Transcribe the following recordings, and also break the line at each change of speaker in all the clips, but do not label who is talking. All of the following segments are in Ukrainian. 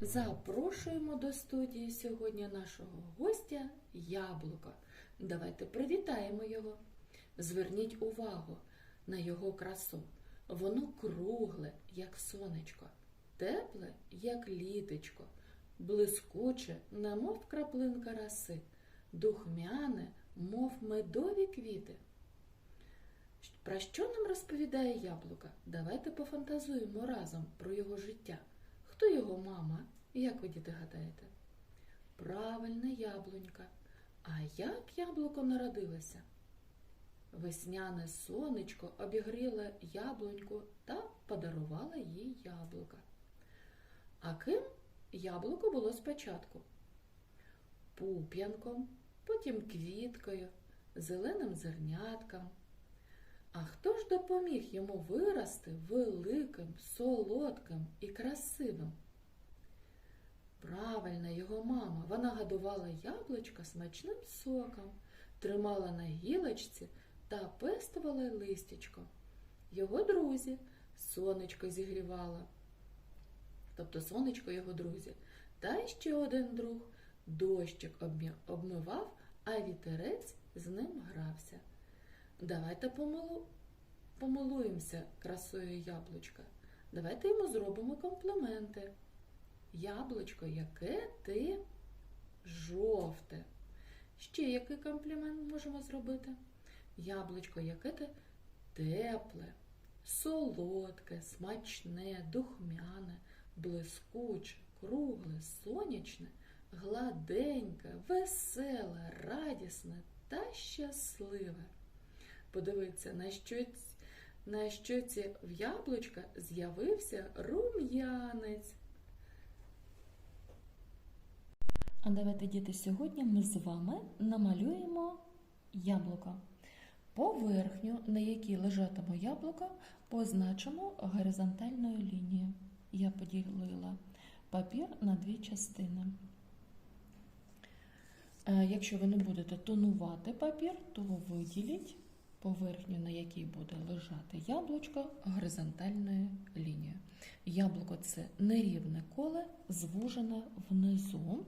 Запрошуємо до студії сьогодні нашого гостя Яблука. Давайте привітаємо його. Зверніть увагу на його красу. Воно кругле, як сонечко, тепле, як літечко, блискуче, немов краплинка роси, духмяне, мов медові квіти. Про що нам розповідає яблука? Давайте пофантазуємо разом про його життя. Хто його мама? Як ви діти гадаєте? Правильно, яблунька. А як яблуко народилося? Весняне сонечко обігріло яблуньку та подарувало їй яблука. А ким яблуко було спочатку? Пуп'янком, потім квіткою, зеленим зернятком. А хто ж допоміг йому вирости великим, солодким і красивим? Правильно, його мама. Вона годувала яблучка смачним соком, тримала на гілочці та пестувала листячко. Його друзі сонечко зігрівала, тобто сонечко його друзі. Та ще один друг дощик обмивав, а вітерець з ним грався. Давайте помилу... помилуємося красою яблучка. Давайте йому зробимо компліменти. Яблучко, яке ти жовте. Ще який комплімент можемо зробити? Яблучко, яке ти тепле, солодке, смачне, духмяне, блискуче, кругле, сонячне, гладеньке, веселе, радісне та щасливе. Подивіться, на щоці, на щоці в яблучка з'явився рум'янець.
А давайте, діти, сьогодні ми з вами намалюємо яблуко. Поверхню, на якій лежатиме яблуко, позначимо горизонтальною лінією. Я поділила папір на дві частини. Е, Якщо ви не будете тонувати папір, то виділіть поверхню, на якій буде лежати яблучко, горизонтальною лінією. Яблуко це нерівне коле, звужене внизу.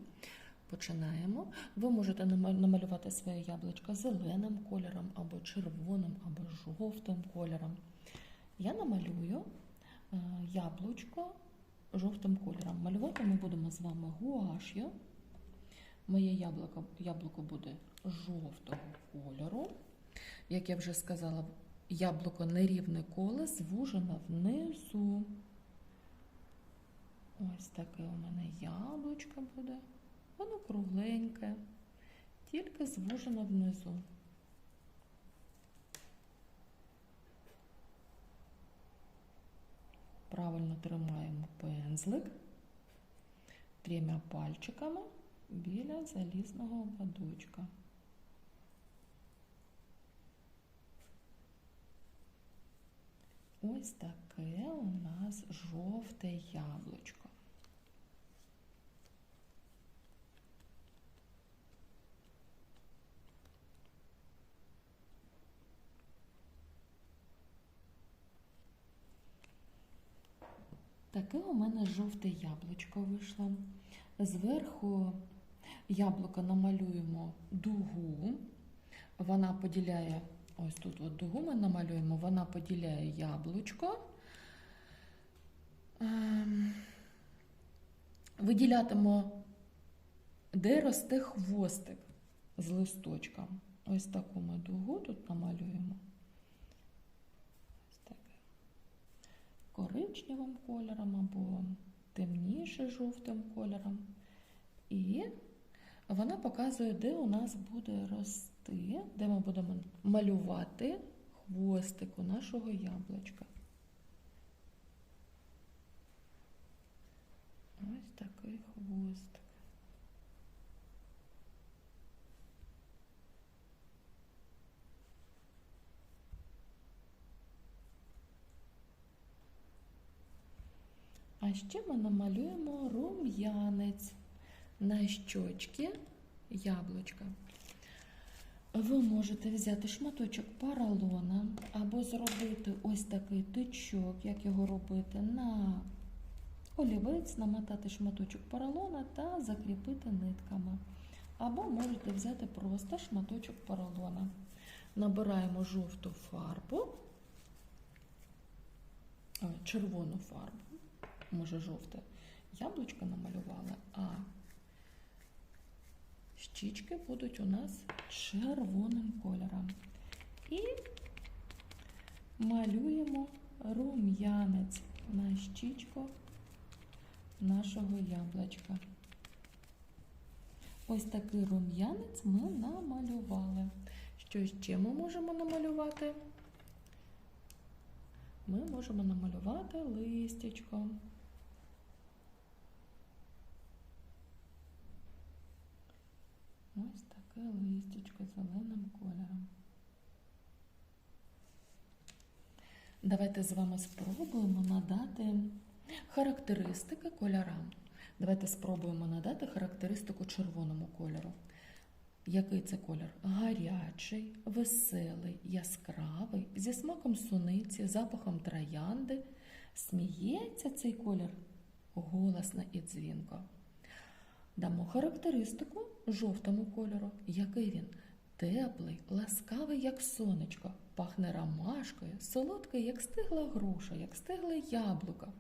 Починаємо. Ви можете намалювати своє яблучко зеленим кольором, або червоним, або жовтим кольором. Я намалюю е, яблучко жовтим кольором. Малювати ми будемо з вами гуаш'ю. Моє яблуко, яблуко буде жовтого кольору. Як я вже сказала, яблуко нерівне коле звужено внизу. Ось таке у мене яблучко буде. Воно кругленьке, тільки звужено внизу. Правильно тримаємо пензлик трьома пальчиками біля залізного ободочка. Ось таке у нас жовте яблучко. Таке у мене жовте яблучко вийшло. Зверху яблука намалюємо дугу. Вона поділяє, ось тут от дугу ми намалюємо, вона поділяє яблучко. Ем, Виділятимо, де росте хвостик з листочком. Ось таку ми дугу тут намалюємо. Ось таке коричневим кольором або темніше жовтим кольором. І вона показує, де у нас буде рости, де ми будемо малювати хвостик у нашого яблучка. Ось такий хвостик. А ще ми намалюємо рум'янець на щочки яблучка. Ви можете взяти шматочок поролона або зробити ось такий тичок, як його робити на олівець, намотати шматочок поролона та закріпити нитками. Або можете взяти просто шматочок поролона. Набираємо жовту фарбу, червону фарбу, може жовте яблучко намалювали, а щічки будуть у нас червоним кольором. І малюємо рум'янець на щічку нашого яблучка. Ось такий рум'янець ми намалювали. Що ще ми можемо намалювати? Ми можемо намалювати листячко. Ось таке листячко зеленим кольором. Давайте з вами спробуємо надати характеристики кольорам. Давайте спробуємо надати характеристику червоному кольору. Який це колір? Гарячий, веселий, яскравий, зі смаком суниці, запахом троянди. Сміється цей колір голосно і дзвінко. Дамо характеристику жовтому кольору. Який він? Теплий, ласкавий, як сонечко, пахне ромашкою, солодкий, як стигла груша, як стигле яблуко.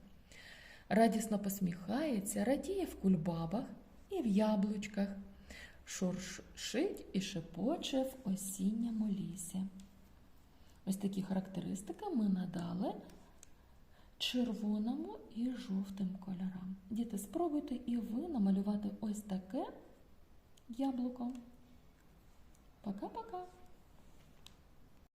Радісно посміхається, радіє в кульбабах і в яблучках, шуршить і шепоче в осінньому лісі. Ось такі характеристики ми надали червоному і жовтим кольорам. Діти, спробуйте і ви намалювати ось таке яблуко. Пока-пока!